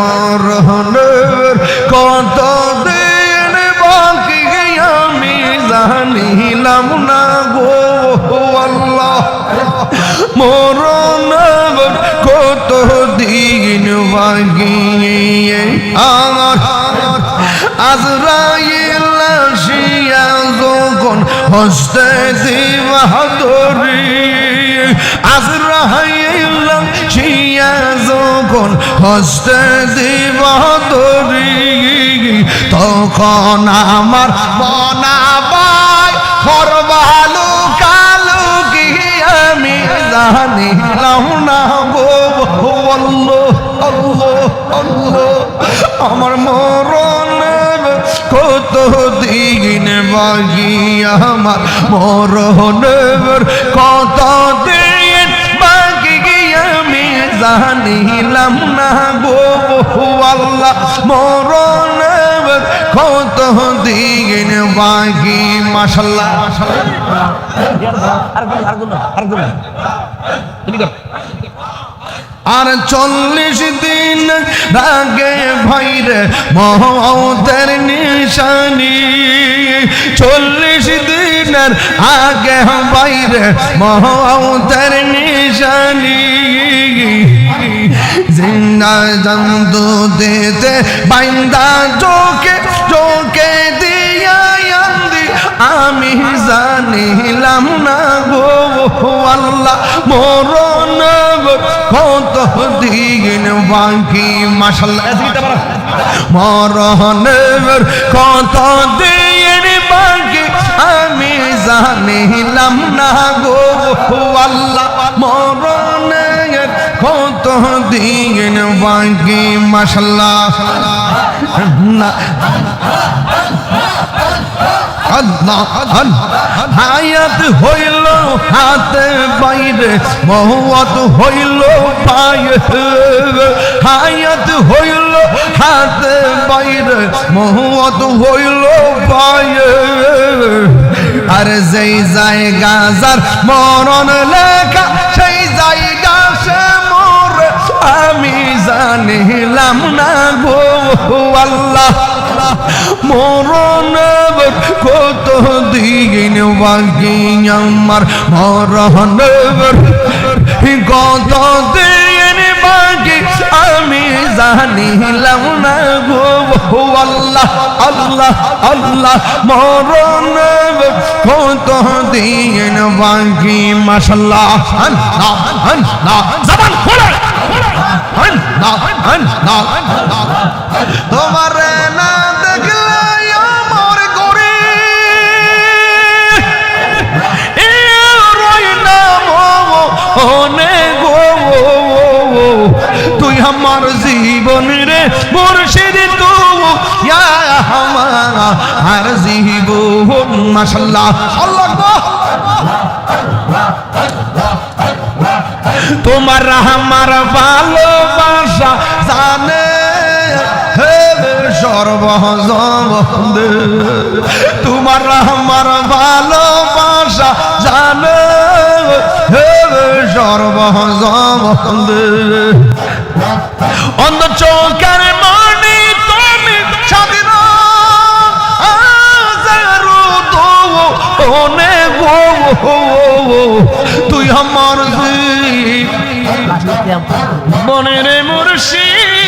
মরহনের কত দিন বাকি আমি জানিলাম না গো, আল্লাহ। মরণের কত দিন বাকি আমার আজরাইল আসিয়া যখন হস্তে দিবাহরি আজরাইল আসিয়া যখন হস্তে দিবাহরি তখন আমার বনাবাই করবালু কালু কি আমি জানিলাম না গো। আল্লাহ আল্লাহ আমার মরণের কত দিন বাকি আমার মরণের দিন বাকি মাসাল্লাহ আর চল্লিশ দিন আগে ভাইরে মহতের নিশানি। চল্লিশ দিনের আগে বাইরে মহতের নিশানি। জিন্দা জন্তু দিতে বাইন্দা চোখে আল্লাহ, মরণ কত দিন বাকি মাসাল্লাহ মরণের কত দিন বাকি, আমি জানিলাম না গো, আল্লাহ মরণের কত দিন বাকি আল্লাহ হায়াত হইল হাতে বাইরে মহুয়াত হইল পায়ে। হায়াত হইল হাতে বাইরে মহুয়াত হইল পায়ে। আর যেই জায়গা যার মরণ লেখা, সেই জায়গা সে মোর। আমি জানিলাম না গো আল্লাহ, মরণ বাকি আমার মরণ কত দিন বাকি আমি জানিলাম না গো আল্লাহ আল্লাহ আল্লাহ মরণ কত দিন বাকি মাসাল্লাহ জবান খোলে। তোমার তুই আমার জীবন রে মুর্শিদ তু ইয়া আমার জীবন, মাশাল্লাহ। আল্লাহ তোমার আমার ভালোবাসা জানে সর্বজবন্দে তোমার আমার ভালোবাসা জানে সর্বজবন্দে অন্ধ চৌকার মানি তুমি আজারু গো তুই আমার মনের মুর্শিদ।